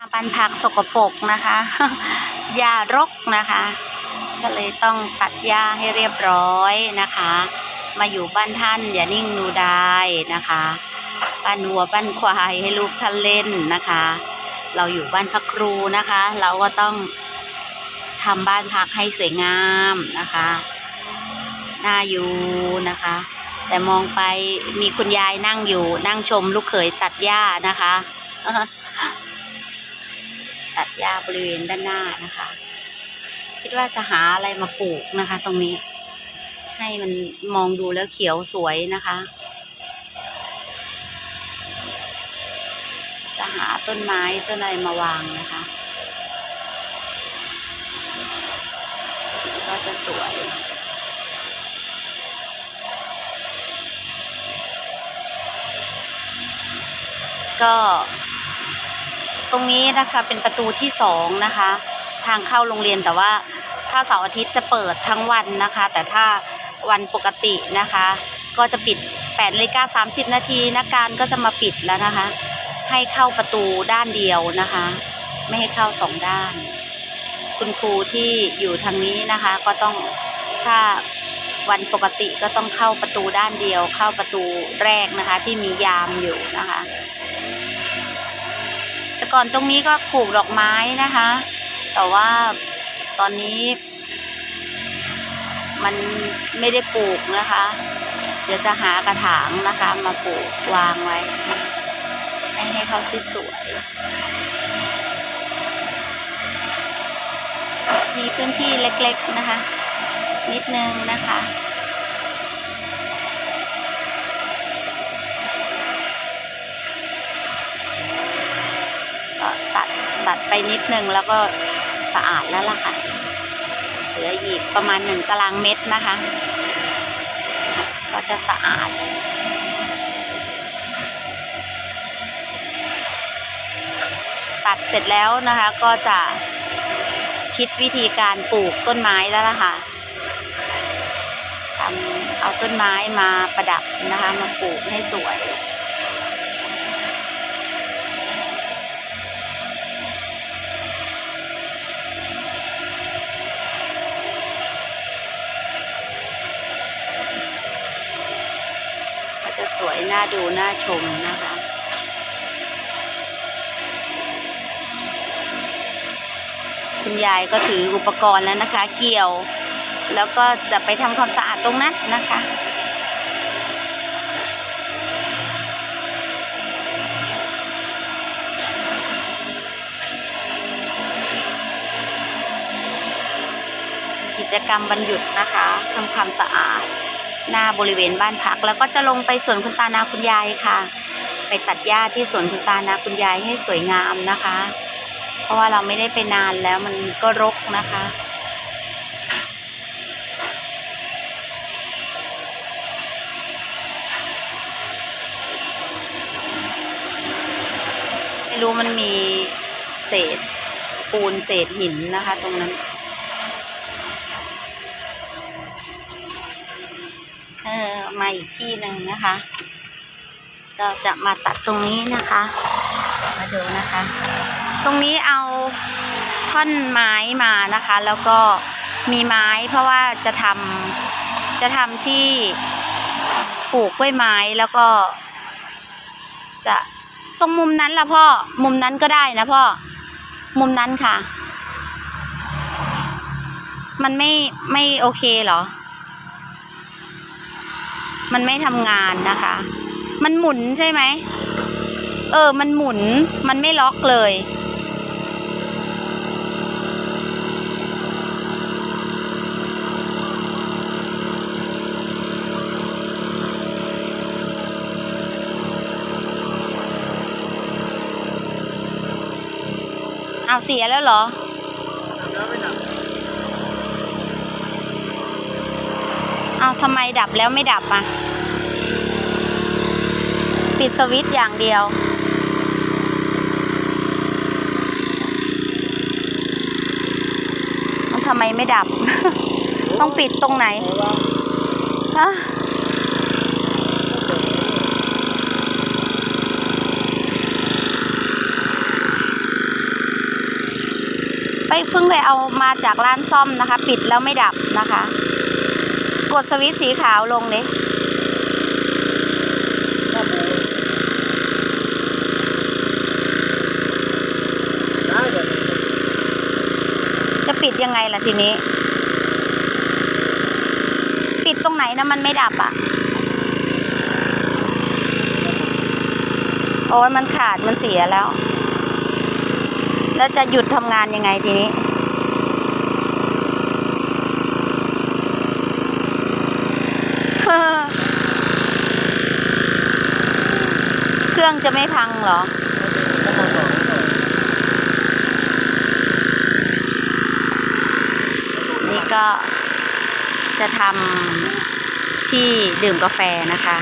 บ้านพักสกปรกนะคะหญ้ารกนะคะ ก็เลยต้องตัดหญ้าให้เรียบร้อยนะคะ มาอยู่บ้านท่านอย่านิ่งนูไดายนะคะบ้านวัวบ้านควายให้ลูกท่านเล่นนะคะ เราอยู่บ้านพักครูนะคะ เราก็ต้องทำบ้านพักให้สวยงามนะคะน่าอยู่นะคะ แต่มองไปมีคุณยายนั่งอยู่นั่งชมลูกเขยตัดหญ้านะคะ ตัดหญ้าบริเวณด้านหน้านะคะ คิดว่าจะหาอะไรมาปลูกนะคะ ตรงนี้ ให้มันมองดูแล้วเขียวสวยนะคะ จะหาต้นไม้ต้นอะไรมาวางนะคะ ก็จะสวยก็ ตรงนี้นะคะเป็นประตูที่สองนะคะ ทางเข้าโรงเรียนแต่ว่าถ้าเสาร์อาทิตย์จะเปิดทั้งวันนะคะ แต่ถ้าวันปกตินะคะ ก็จะปิด8นาฬิกา30 นาทีนักการก็จะมาปิดแล้วนะคะ ให้เข้าประตูด้านเดียวนะคะ ไม่ให้เข้าสองด้าน คุณครูที่อยู่ทางนี้นะคะ ก็ต้องถ้าวันปกติก็ต้องเข้าประตูด้านเดียว เข้าประตูแรกนะคะ ที่มียามอยู่นะคะ ก่อนตรงนี้ก็ปลูกดอกไม้นะคะ แต่ว่าตอนนี้ มันไม่ได้ปลูกนะคะ เดี๋ยวจะหากระถางนะคะ มาปลูกวางไว้ ให้เขาสวยมีพื้นที่เล็กๆนะคะ นิดนึงนะคะ ก็ตัดตัด ไปนิดนึงแล้วก็สะอาดแล้วล่ะค่ะ เหลืออีกประมาณหนึ่งตารางเมตรนะคะ ก็จะสะอาดตัดเสร็จแล้วนะคะก็จะคิดวิธีการปลูกต้นไม้แล้วล่ะค่ะทำเอาต้นไม้มาประดับนะคะมาปลูกให้สวย สวยน่าดูน่าชมนะคะ คุณยายก็ถืออุปกรณ์แล้วนะคะ เกี่ยว แล้วก็จะไปทำความสะอาดตรงนั้นนะคะกิจกรรมวันหยุดนะคะทำความสะอาด หน้าบริเวณบ้านพัก แล้วก็จะลงไปสวนคุณตานาคุณยายค่ะ ไปตัดหญ้าที่สวนคุณตานาคุณยายให้สวยงามนะคะ เพราะว่าเราไม่ได้ไปนานแล้วมันก็รกนะคะไม่รู้มันมีเศษปูนเศษหินนะคะ ตรงนั้น ออมาอีกที่หนึ่งนะคะ เราจะมาตัดตรงนี้นะคะ มาดูนะคะ ตรงนี้เอาท่อนไม้มานะคะ แล้วก็มีไม้เพราะว่าจะทำจะทำที่ปลูกกล้วยไม้แล้วก็ จะตรงมุมนั้นละพ่อ มุมนั้นก็ได้นะพ่อ มุมนั้นค่ะ มันไม่ไม่โอเคเหรอ มันไม่ทำงานนะคะ มันหมุนใช่ไหม เออ มันหมุน มันไม่ล็อกเลย เอาเสียแล้วเหรอ เอาทำไมดับแล้วไม่ดับอะ ปิดสวิตช์อย่างเดียว มันทำไมไม่ดับ ต้องปิดตรงไหนฮะเพิ่งไปเอามาจากร้านซ่อมนะคะ ปิดแล้วไม่ดับนะคะ กดสวิตช์สีขาวลงเลยถ้าบูได้แบบนี้จะปิดยังไงล่ะทีนี้ ปิดตรงไหนนะมันไม่ดับอะ โอ้ยมันขาดมันเสียแล้ว แล้วจะหยุดทำงานยังไงทีนี้ เค รื่องจะไม่พังเหรอถ้ามาต่อไม่ต่อนี่ก็จะทำที่ดื่มกาแฟนะคะ